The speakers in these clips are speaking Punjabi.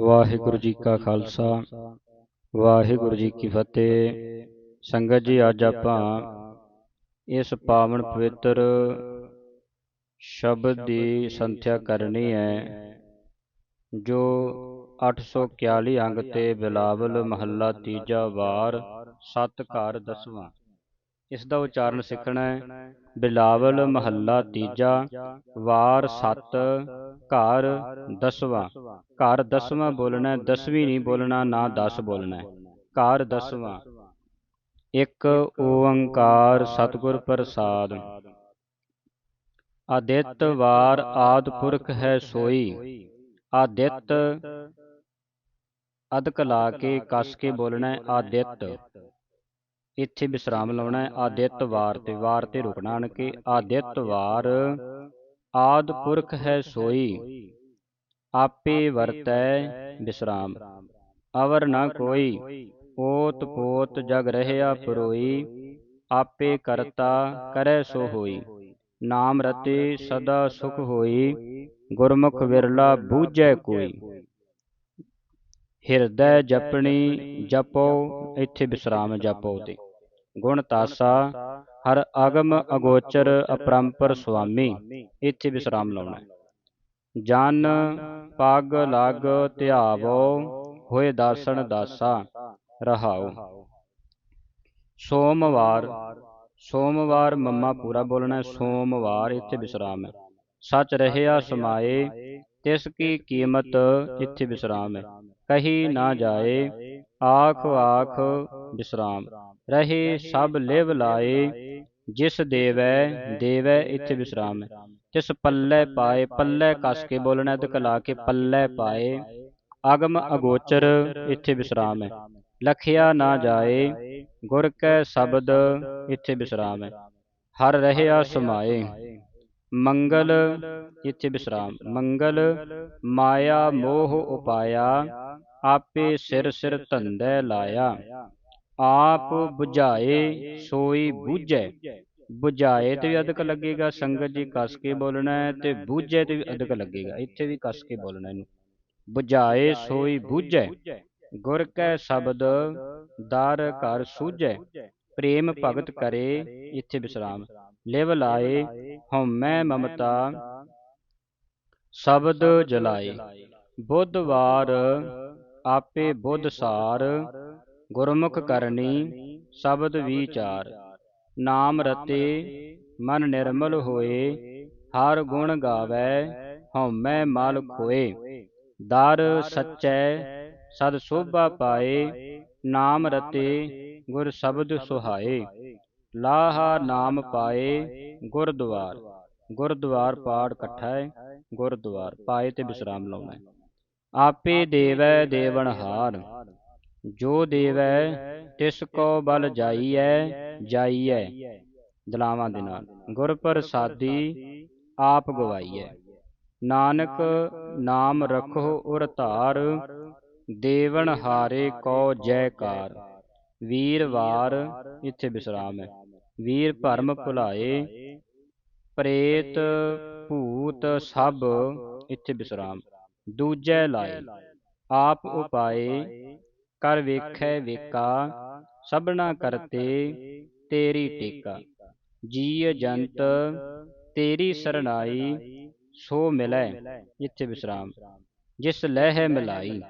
ਵਾਹਿਗੁਰੂ ਜੀ ਕਾ ਖਾਲਸਾ, ਵਾਹਿਗੁਰੂ ਜੀ ਕੀ ਫਤਿਹ। ਸੰਗਤ ਜੀ, ਅੱਜ ਆਪਾਂ ਇਸ ਪਾਵਨ ਪਵਿੱਤਰ ਸ਼ਬਦ ਦੀ ਸੰਥਿਆ ਕਰਨੀ ਹੈ, ਜੋ 841 ਅੰਗ ਤੇ ਬਿਲਾਵਲ ਮਹੱਲਾ ਤੀਜਾ ਵਾਰ ਸਤ ਘਰ ਦਸਵਾਂ। ਇਸ ਦਾ ਉਚਾਰਨ ਸਿੱਖਣਾ ਹੈ। ਬਿਲਾਵਲ ਮਹੱਲਾ ਤੀਜਾ ਵਾਰ ਸਤ ਘਰ ਦਸਵਾਂ। ਘਰ ਦਸਵਾਂ ਬੋਲਣਾ ਦਸਵੀਂ ਨਹੀਂ ਬੋਲਣਾ ਨਾ 10 ਬੋਲਣਾ ਹੈ। ਘਰ ਦਸਵਾਂ। ਇੱਕ ਓੰਕਾਰ ਸਤਿਗੁਰ ਪ੍ਰਸਾਦ। ਆਦਿਤ ਵਾਰ ਆਦ ਪੁਰਖ ਹੈ ਸੋਈ। ਆਦਿਤ ਅਦਕ ਲਾ ਕੇ ਕਸ ਕੇ ਬੋਲਣਾ ਆਦਿਤ। ਇੱਥੇ ਵਿਸਰਾਮ ਲਾਉਣਾ ਹੈ। ਆਦਿਤ ਵਾਰ ਤੇ ਵਾਰ ਤੇ ਰੁਕਣਾ ਆਣ ਕੇ ਆਦਿਤ ਵਾਰ ਆਦ ਪੁਰਖ ਹੈ ਸੋਈ, ਆਪੇ ਵਰਤੈ ਵਿਸਰਾਮ। ਅਵਰ ਨਾ ਕੋਈ, ਓਤ ਪੋਤ ਜਗ ਰਹਿਆ ਪਰੋਈ, ਆਪੇ ਕਰਤਾ ਕਰੈ ਸੋ ਹੋਈ। ਨਾਮ ਰਤੇ ਸਦਾ ਸੁਖ ਹੋਈ, ਗੁਰਮੁਖ ਵਿਰਲਾ ਬੂਝੈ ਕੋਈ। ਹਿਰਦੈ ਜਪਣੀ ਜਪੋ, ਇੱਥੇ ਵਿਸਰਾਮ ਜਪੋ ਤੇ। ਗੁਣ ਤਾਸਾ, ਹਰ ਅਗਮ ਅਗੋਚਰ ਅਪਰੰਪਰ ਸੁਆਮੀ, ਇੱਥੇ ਵਿਸਰਾਮ ਲਾਉਣਾ ਜਨ ਪਗ ਲਗ ਧਿਆਵੋ, ਹੋਏ ਦਾਸਣ ਦਾਸਾ, ਰਹਾਓ। ਸੋਮਵਾਰ ਸੋਮਵਾਰ ਮੰਮਾ ਪੂਰਾ ਬੋਲਣਾ ਸੋਮਵਾਰ ਇੱਥੇ ਵਿਸਰਾਮ ਹੈ। ਸੱਚ ਰਹਿਆ ਸਮਾਏ ਤਿਸ ਕੀ ਕੀਮਤ ਇੱਥੇ ਵਿਸਰਾਮ ਹੈ। ਕਹੀ ਨਾ ਜਾਏ ਆਖ ਆਖ ਵਿਸਰਾਮ। ਰਹੇ ਸਭ ਲਿਵ ਲਾਏ ਜਿਸ ਦੇਵੈ ਦੇਵੈ ਇੱਥੇ ਵਿਸਰਾਮ ਹੈ। ਤਿਸ ਪੱਲੇ ਪਾਏ ਪੱਲੇ ਕਸ ਕੇ ਬੋਲਣਾ ਤੇ ਕਲਾ ਕੇ ਪੱਲੇ ਪਾਏ ਅਗਮ ਅਗੋਚਰ ਇੱਥੇ ਵਿਸਰਾਮ ਹੈ। ਲਖਿਆ ਨਾ ਜਾਏ ਗੁਰ ਕੈ ਸ਼ਬਦ ਇੱਥੇ ਵਿਸਰਾਮ ਹੈ। ਹਰ ਰਹਿਆ ਸਮਾਏ ਮੰਗਲ ਇੱਥੇ ਵਿਸਰਾਮ। ਮੰਗਲ, ਮਾਇਆ, ਮੋਹ ਉਪਾਇਆ, ਆਪੇ ਸਿਰ ਸਿਰ ਧੰਦੇ ਲਾਇਆ। ਆਪ 부ਝਾਏ ਸੋਈ 부ਝੈ 부ਝਾਏ ਤੇ ਅਦਕ ਲੱਗੇਗਾ, ਸੰਗਤ ਜੀ ਕਸ ਕੇ ਬੋਲਣਾ ਤੇ 부ਝੈ ਤੇ ਵੀ ਅਦਕ ਲੱਗੇਗਾ। ਇੱਥੇ ਵੀ ਕਸ ਕੇ ਬੋਲਣਾ ਇਹਨੂੰ। 부ਝਾਏ ਸੋਈ 부ਝੈ ਗੁਰ ਕੈ ਸ਼ਬਦ, ਦਰ ਘਰ ਸੂਝੈ। ਪ੍ਰੇਮ ਭਗਤ ਕਰੇ, ਇੱਥੇ ਵਿਸਰਾਮ। ਲਿਵ ਲਾਏ ਹਉਮੈ ਮਮਤਾ ਸ਼ਬਦ ਜਲਾਏ ਬੁੱਧਵਾਰ ਆਪੇ ਬੁੱਧ ਸਾਰ ਗੁਰਮੁਖ ਕਰਨੀ ਸ਼ਬਦ ਵਿਚਾਰ ਨਾਮ ਰਤੇ ਮਨ ਨਿਰਮਲ ਹੋਏ ਹਰ ਗੁਣ ਗਾਵੇ ਹਉਮੈ ਮਲ ਖੋਏ ਦਰ ਸਚੈ ਸਦ ਸੋਭਾ ਪਾਏ ਨਾਮ ਰਤੇ ਗੁਰ ਸ਼ਬਦ ਸੁਹਾਏ। ਲਾਹਾ ਨਾਮ ਪਾਏ ਗੁਰਦੁਆਰ। ਗੁਰਦੁਆਰ ਪਾੜ ਇਕੱਠਾ ਹੈ ਗੁਰਦੁਆਰ ਪਾਏ ਤੇ ਵਿਸਰਾਮ ਲਾਉਣਾ ਹੈ ਆਪੇ ਦੇਵੈ ਦੇਵਨਹਾਰ ਜੋ ਦੇਵੈ ਤਿਸ ਕੋ ਬਲ ਜਾਈਐ ਜਾਈਐ। ਦਲਾਵਾਂ ਦੇ ਨਾਲ ਗੁਰ ਪ੍ਰਸਾਦੀ ਆਪ ਗਵਾਈਐ। ਨਾਨਕ ਨਾਮ ਰਖੋ ਉਰ ਧਾਰ ਦੇਵਨ ਹਾਰੇ ਕੋ ਜੈਕਾਰ। ਵੀਰਵਾਰ ਇੱਥੇ ਵਿਸਰਾਮ ਹੈ ਵੀਰ ਭਰਮ ਭੁਲਾਏ ਪ੍ਰੇਤ ਭੂਤ ਸਭ ਇੱਥੇ ਵਿਸਰਾਮ। ਦੂਜੈ ਲਾਏ ਆਪ ਉਪਾਏ ਕਰ ਵੇਖੈ ਵੇਕਾ ਸਭਨਾ ਕਰਤੇ ਤੇਰੀ ਟੇਕਾ। ਜੀਅ ਜੰਤ ਤੇਰੀ ਸਰਣਾਈ ਸੋ ਮਿਲੈ ਇੱਥੇ ਵਿਸਰਾਮ। ਜਿਸ ਲਹਿ ਮਿਲਾਈ।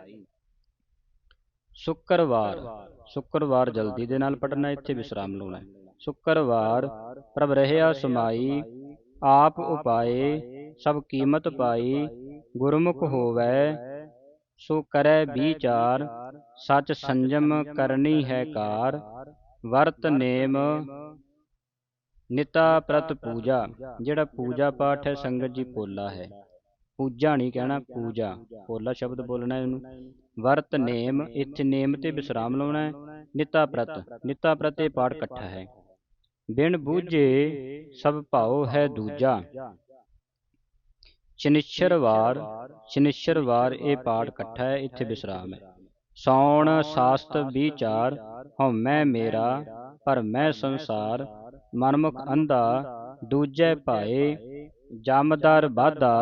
ਸ਼ੁੱਕਰਵਾਰ ਸ਼ੁੱਕਰਵਾਰ ਜਲਦੀ ਦੇ ਨਾਲ ਪੜਨਾ ਇੱਥੇ ਵਿਸਰਾਮ ਲਾਉਣਾ। ਹੈ ਸ਼ੁਕਰਵਾਰ, ਪ੍ਰਭ ਰਹਿਆ ਸਮਾਈ, ਆਪ ਉਪਾਏ, ਸਭ ਕੀਮਤ ਪਾਈ, ਗੁਰਮੁਖ ਹੋਵੇ, ਸੋ ਕਰੈ ਵਿਚਾਰ, ਸਚ ਸੰਜਮ ਕਰਨੀ ਹੈ ਕਾਰ, ਵਰਤ ਨੇਮ, ਨਿਤਾ ਪ੍ਰਤ ਪੂਜਾ, ਜਿਹੜਾ ਪੂਜਾ ਪਾਠ ਹੈ, ਸੰਗਤ ਜੀ ਪੋਲਾ ਹੈ। ਪੂਜਾ ਨਹੀਂ ਕਹਿਣਾ, ਪੂਜਾ। ਪੋਲਾ ਸ਼ਬਦ ਬੋਲਣਾ ਇਹਨੂੰ। ਵਰਤ ਨੇਮ, ਇੱਥੇ ਨੇਮ ਤੇ ਵਿਸਰਾਮ ਲਾਉਣਾ ਹੈ, ਨਿਤਾ ਪ੍ਰਤ। ਨਿਤਾ ਪ੍ਰਤ ਇਹ ਪਾਠ ਇਕੱਠਾ ਹੈ। ਬਿਨ ਬੂਝੇ ਸਭ ਭਾਉ ਹੈ ਦੂਜਾ। ਸ਼ਨਿਸ਼ਰਵਾਰ ਸ਼ਨਿਸ਼ਰਵਾਰ ਇਹ ਪਾਠ ਇਕੱਠਾ ਹੈ ਇੱਥੇ ਵਿਸਰਾਮ ਹੈ। ਸੌਣ ਸਾਸਤ ਵਿਚਾਰ ਹਉਮੈ ਮੇਰਾ ਪਰ ਮੈਂ ਸੰਸਾਰ ਮਨਮੁਖ ਅੰਧਾ ਦੂਜੇ ਭਾਏ ਜਮਦਰ ਬਾਧਾ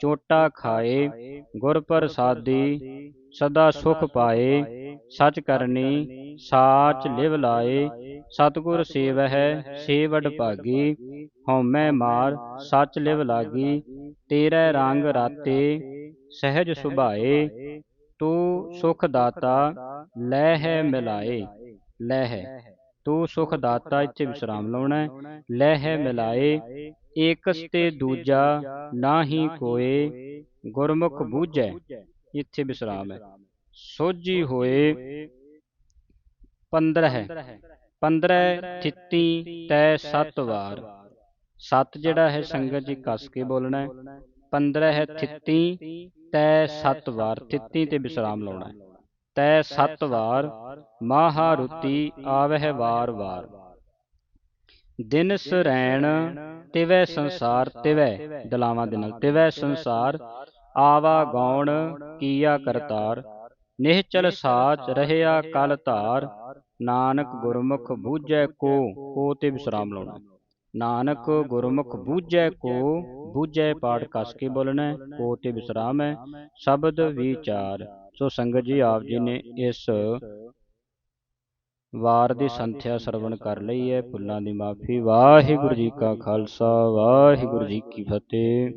ਚੋਟਾ ਖਾਏ ਗੁਰ ਪ੍ਰਸਾਦੀ ਸਦਾ ਸੁਖ ਪਾਏ ਸਚ ਕਰਨੀ ਸਾਚ ਲਿਵ ਲਾਏ ਸਤਿਗੁਰ ਸੇਵਹਿ ਸੇ ਵਡ ਭਾਗੀ ਹਉਮੈ ਮਾਰ ਸਚ ਲਿਵ ਲਾਗੀ ਤੇਰੇ ਰੰਗ ਰਾਤੇ ਸਹਿਜ ਸੁਭਾਏ ਤੂੰ ਸੁਖ ਦਾਤਾ ਲੈ ਹੈ ਮਿਲਾਏ ਲੈ ਹੈ ਤੂੰ ਸੁਖ ਦਾਤਾ ਇੱਥੇ ਵਿਸਰਾਮ ਲਾਉਣਾ ਹੈ। ਲੈ ਹੈ ਮਿਲਾਏ ਏਕਸ ਤੇ ਦੂਜਾ ਨਾਹੀ ਕੋਏ ਗੁਰਮੁਖ ਬੂਝੈ ਇੱਥੇ ਵਿਸਰਾਮ ਹੈ। ਸੋਝੀ ਹੋਏ 15 ਹੈ 15 ਥਿੱਤੀ ਤੈ ਸੱਤ ਵਾਰ। ਸੱਤ ਜਿਹੜਾ ਹੈ ਸੰਗਤ ਜੀ ਕੱਸ ਕੇ ਬੋਲਣਾ ਹੈ। 15 ਹੈ ਥਿੱਤੀ ਤੈ ਸੱਤ ਵਾਰ। ਥਿੱਤੀ ਤੇ ਵਿਸਰਾਮ ਲਾਉਣਾ ਹੈ। ਤੈ ਸੱਤ ਵਾਰ ਮਾਹਾ ਆਵਹਿ ਵਾਰ ਵਾਰ। ਦਿਨ ਸਰੈਣ ਤਿਵੈ ਸੰਸਾਰ ਤਿਵੈ। ਦਲਾਵਾਂ ਦੇ ਨਾਲ ਤਿਵੈ ਸੰਸਾਰ। ਆਵਾ ਗੌਣ ਕੀਆ ਕਰਤਾਰ। ਨਿਹਚਲ ਸਾਚ ਰਹਿਆ ਕਲ ਧਾਰ। ਨਾਨਕ ਗੁਰਮੁਖ ਬੂਝੈ ਕੋ ਕੋ ਤੇ ਵਿਸਰਾਮ ਲਾਉਣਾ। ਨਾਨਕ ਗੁਰਮੁਖ ਬੂਝੈ ਕੋ, ਬੂਝੈ ਪਾਠ ਕਸ ਕੇ ਬੋਲਣਾ, ਕੋ ਤੇ ਵਿਸਰਾਮ ਹੈ, ਸ਼ਬਦ ਵਿਚਾਰ। ਸੋ ਸੰਗਤ ਜੀ, ਆਪ ਜੀ ਨੇ ਇਸ ਵਾਰ ਦੀ ਸੰਥਿਆ ਸਰਵਣ ਕਰ ਲਈ ਹੈ ਭੁੱਲਾਂ ਦੀ ਮਾਫੀ। ਵਾਹਿਗੁਰੂ ਜੀ ਕਾ ਖਾਲਸਾ, ਵਾਹਿਗੁਰੂ ਜੀ ਕੀ ਫਤਿਹ।